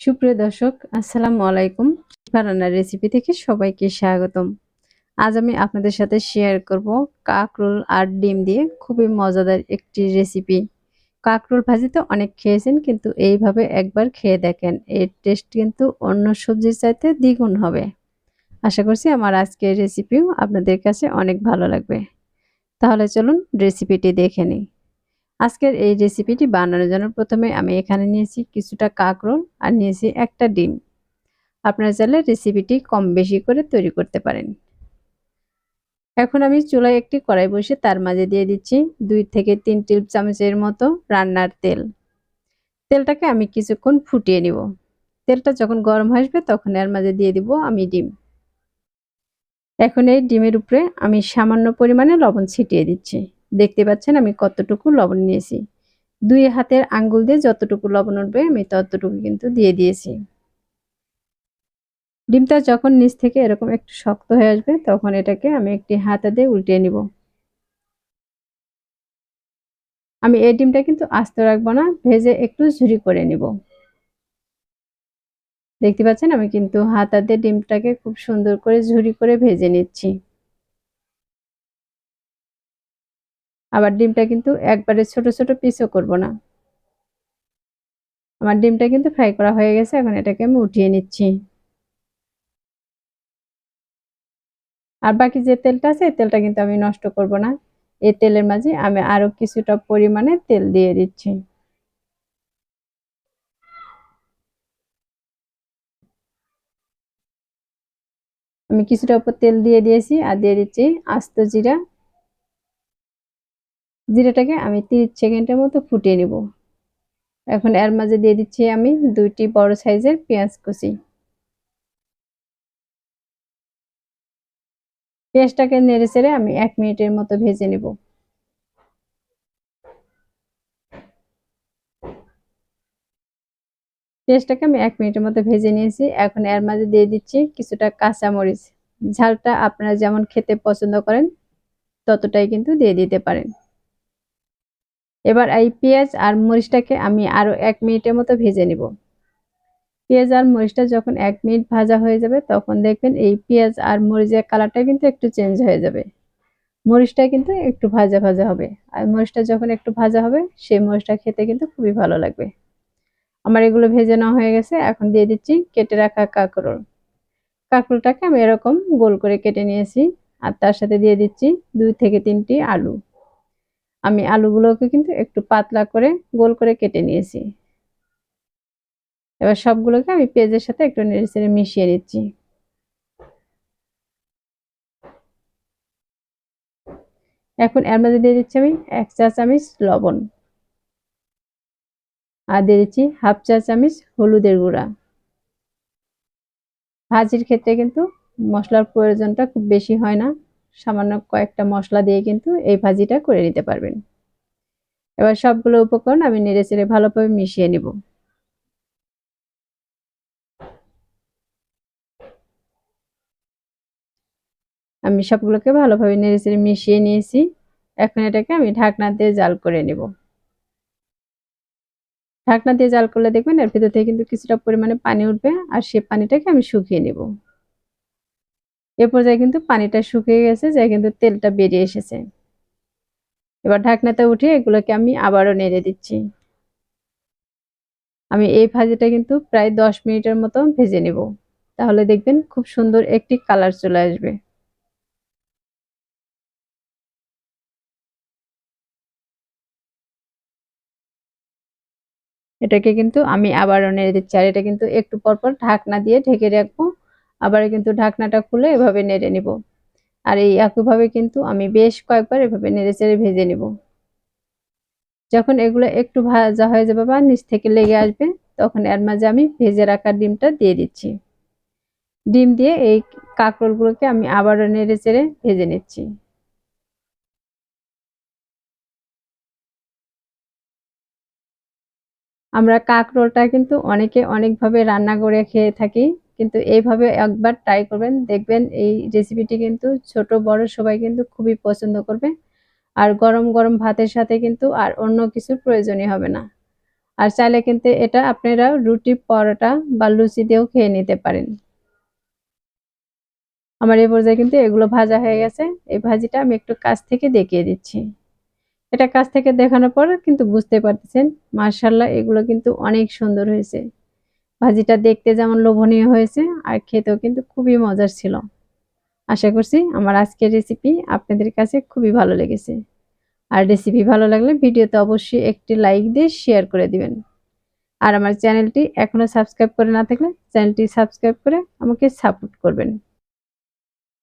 সুপ্রিয় দর্শক, আসসালামু আলাইকুম। রান্নার রেসিপি থেকে সবাইকে স্বাগতম। আজ আমি আপনাদের সাথে শেয়ার করব কাকরোল আর ডিম দিয়ে খুবই মজাদার একটি রেসিপি কাকরোল ভাজি তো অনেক খেয়েছেন, কিন্তু এইভাবে একবার খেয়ে দেখেন, এর টেস্ট কিন্তু অন্য সবজির চাইতে দ্বিগুণ হবে। আশা করছি আমার আজকের রেসিপিও আপনাদের কাছে অনেক ভালো লাগবে। তাহলে চলুন রেসিপিটি দেখে নিই। আজকের এই রেসিপিটি বানানোর জন্য প্রথমে আমি এখানে নিয়েছি কিছুটা কাঁকরোল আর নিয়েছি একটা ডিম। আপনারা চাইলে রেসিপিটি কম বেশি করে তৈরি করতে পারেন। এখন আমি চুলায় একটি কড়াই বসে তার মাঝে দিয়ে দিচ্ছি দুই থেকে তিন টেবিল চামচের মতো রান্নার তেল। তেলটাকে আমি কিছুক্ষণ ফুটিয়ে নিব। তেলটা যখন গরম আসবে তখন এর মাঝে দিয়ে দিব আমি ডিম। এখন এই ডিমের উপরে আমি সামান্য পরিমাণে লবণ ছিটিয়ে দিচ্ছি। দেখতে পাচ্ছেন আমি কতটুকু লবণ নিয়েছি। দুই হাতের আঙ্গুল দিয়ে যতটুকু লবণ উঠবে আমি ততটুকু কিন্তু দিয়ে দিয়েছি। ডিমটা যখন নিচ থেকে এরকম একটু শক্ত হয়ে আসবে তখন এটাকে আমি একটি হাতে দিয়ে উল্টিয়ে নিব। আমি এই ডিমটা কিন্তু আস্ত রাখব না, ভেজে একটু ঝুরি করে নিব। দেখতে পাচ্ছেন আমি কিন্তু হাতাতে ডিমটাকে খুব সুন্দর করে ঝুরি করে ভেজে নিচ্ছি। আবার ডিমটা কিন্তু একবারে ছোট ছোট পিসও করব না। আমার ডিমটা কিন্তু ফ্রাই করা হয়ে গেছে, এখন এটাকে আমি উঠিয়ে নিচ্ছি। আর বাকি যে তেলটা আছে তেলটা কিন্তু আমি নষ্ট করব না। এই তেলের মাঝে আমি আরও কিছুটা পরিমাণে তেল দিয়ে দিচ্ছি। আমি কিছুটা উপর তেল দিয়ে দিয়েছি, আর দিয়ে দিচ্ছি আস্ত জিরা। জিরাটাকে আমি তিরিশ সেকেন্ডের মতো ফুটিয়ে নিব। এখন এর মাঝে দিয়ে দিচ্ছি আমি দুইটি বড় সাইজের পেঁয়াজ কুচি। পেঁয়াজটাকে নেড়ে চেড়ে আমি এক মিনিটের মতো ভেজে নিব। পেঁয়াজটাকে আমি এক মিনিটের মতো ভেজে নিয়েছি। এখন এর মাঝে দিয়ে দিচ্ছি কিছুটা কাঁচামরিচ। ঝালটা আপনারা যেমন খেতে পছন্দ করেন, ততটাই কিন্তু দিয়ে দিতে পারেন। এবার এই পেঁয়াজ আর মরিচটাকে আমি আরও এক মিনিটের মতো ভেজে নিব। পেঁয়াজ আর মরিচটা যখন এক মিনিট ভাজা হয়ে যাবে, তখন দেখবেন এই পেঁয়াজ আর মরিচের কালারটা কিন্তু একটু চেঞ্জ হয়ে যাবে। মরিচটা কিন্তু একটু ভাজা ভাজা হবে। আর মরিচটা যখন একটু ভাজা হবে, সেই মরিচটা খেতে কিন্তু খুবই ভালো লাগবে। আমার এগুলো ভেজে নেওয়া হয়ে গেছে, এখন দিয়ে দিচ্ছি কেটে রাখা কাঁকরোল। কাঁকরোলটাকে আমি এরকম গোল করে কেটে নিয়েছি, আর তার সাথে দিয়ে দিচ্ছি দুই থেকে তিনটি আলু। আমি আলুগুলোকে কিন্তু একটু পাতলা করে গোল করে কেটে নিয়েছি। এবার সবগুলোকে আমি পেঁয়াজের সাথে একটু নেড়ে চেড়ে মিশিয়ে নিচ্ছি। এখন এর মধ্যে দিয়ে দিচ্ছি আমি এক চা চামচ লবণ। আর দিয়ে দিচ্ছি হাফ চা চামচ হলুদের গুঁড়া। ভাজির ক্ষেত্রে কিন্তু মশলার প্রয়োজনটা খুব বেশি হয় না। সামান্য কয়েকটা মশলা দিয়ে কিন্তু এই ভাজিটা করে নিতে পারবেন। এবার সবগুলো উপকরণ আমি নেড়ে চেড়ে ভালোভাবে মিশিয়ে নিব। আমি সবগুলোকে ভালোভাবে নেড়ে চেড়ে মিশিয়ে নিয়েছি। এখন এটাকে আমি ঢাকনা দিয়ে জাল করে নেব। ঢাকনা দিয়ে জাল করলে দেখবেন এর ভিতর থেকে কিন্তু কিছুটা পরিমাণে পানি উঠবে আর সে পানিটাকে আমি শুকিয়ে নেব। এ পর্যায়ে কিন্তু পানিটা শুকিয়ে গেছে যাই কিন্তু তেলটা বেরিয়ে এসেছে। এবার ঢাকনাতে উঠে এগুলোকে আমি আবারও নেড়ে দিচ্ছি। আমি এই ভাজিটা কিন্তু প্রায় দশ মিনিটের মতো ভেজে নেব। তাহলে দেখবেন খুব সুন্দর একটি কালার চলে আসবে। এটাকে কিন্তু আমি আবারও নেড়ে দিচ্ছি। আর এটা কিন্তু একটু পরপর ঢাকনা দিয়ে ঢেকে রাখব। আবার কিন্তু ঢাকনাটা খুলে এভাবে নেড়ে নিব। আর এই একইভাবে কিন্তু আমি বেশ কয়েকবার এভাবে নেড়ে চেড়ে ভেজে নিব। যখন এগুলো একটু ভাজা হয়ে যাবে বা নিচ থেকে লেগে আসবে, তখন এর মাঝে আমি ভেজে রাখা ডিমটা দিয়ে দিচ্ছি। ডিম দিয়ে এই কাঁকরোলগুলোকে আমি আবারও নেড়ে চেড়ে ভেজে নিচ্ছি। আমরা কাঁকরোলটা কিন্তু অনেকে অনেকভাবে রান্না করে খেয়ে থাকি। কিন্তু এইভাবে একবার ট্রাই করবেন। দেখবেন এই রেসিপিটি কিন্তু ছোট, বড় সবাই কিন্তু খুবই পছন্দ করবে। আর গরম গরম ভাতের সাথে কিন্তু আর অন্য কিছুর প্রয়োজনই হবে না। আর চাইলে কিন্তু এটা আপনারা রুটি, পরোটা বা লুচি দিয়েও খেয়ে নিতে পারেন। আমার এই পর্যায়ে কিন্তু এগুলো ভাজা হয়ে গেছে। এই ভাজিটা আমি একটু কাছ থেকে দেখিয়ে দিচ্ছি। এটা কাছ থেকে দেখানোর পর কিন্তু বুঝতে পারতেছেন মার্শাল্লাহ এগুলো কিন্তু অনেক সুন্দর হয়েছে। ভাজিটা দেখতে যেমন লোভনীয় হয়েছে আর খেতেও কিন্তু খুবই মজার ছিল। আশা করছি আমার আজকের রেসিপি আপনাদের কাছে খুবই ভালো লেগেছে। আর রেসিপি ভালো লাগলে ভিডিওতে অবশ্যই একটি লাইক দিয়ে শেয়ার করে দিবেন। আর আমার চ্যানেলটি এখনও সাবস্ক্রাইব করে না থাকলে চ্যানেলটি সাবস্ক্রাইব করে আমাকে সাপোর্ট করবেন।